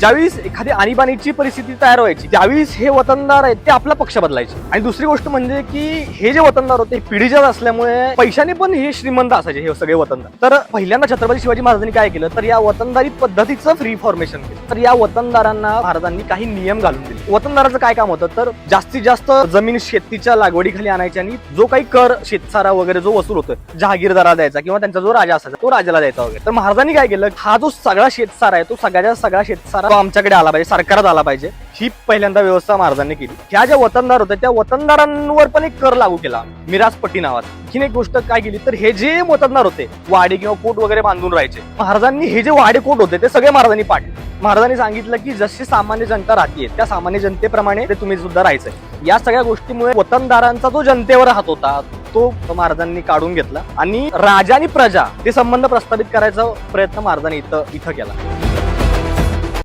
ज्यावेळेस एखादी आणीबाणीची परिस्थिती तयार व्हायची त्यावेळेस हे वतनदार आहेत ते आपला पक्ष बदलायचे. आणि दुसरी गोष्ट म्हणजे की हे जे वतनदार होते पिढीजात असल्यामुळे पैशाने पण हे श्रीमंत असायचे हे सगळे वतनदार. तर पहिल्यांदा छत्रपती शिवाजी महाराजांनी काय केलं तर या वतनदारी पद्धतीचं फ्री फॉर्मेशन केलं. तर या वतनदारांना महाराजांनी काही नियम घालून दिले. वतनदाराचं काय काम होतं तर जास्तीत जास्त जमीन शेतीच्या लागवडीखाली आणायची आणि जो काही कर शेतसारा वगैरे जो वसूल होतो जहागीरदारा द्यायचा किंवा त्यांचा जो राजा असायचा तो राजाला द्यायचा वगैरे. तर महाराजांनी काय केलं हा जो सगळा शेतसारा आहे तो सगळ्याच्या सगळा शेतसारा तो आमच्याकडे आला पाहिजे सरकारात आला पाहिजे. ही पहिल्यांदा व्यवस्था महाराजांनी केली. ह्या ज्या वतनदार होत्या त्या वतनदारांवर पण एक कर लागू केला. मिराजपट्टी नावात. ही एक गोष्ट काय केली तर हे जे वतनदार होते वाडे किंवा कोट वगैरे बांधून राहायचे महाराजांनी हे जे वाडे कोट होते ते सगळे महाराजांनी पाडले. महाराजांनी सांगितलं की जशी सामान्य जनता राहतीये त्या सामान्य जनतेप्रमाणे ते तुम्ही सुद्धा राहायचंय या सगळ्या गोष्टीमुळे वतनदारांचा जो जनतेवर हात होता तो महाराजांनी काढून घेतला आणि राजा आणि प्रजा हे संबंध प्रस्थापित करायचा प्रयत्न महाराजांनी इथं इथं केला.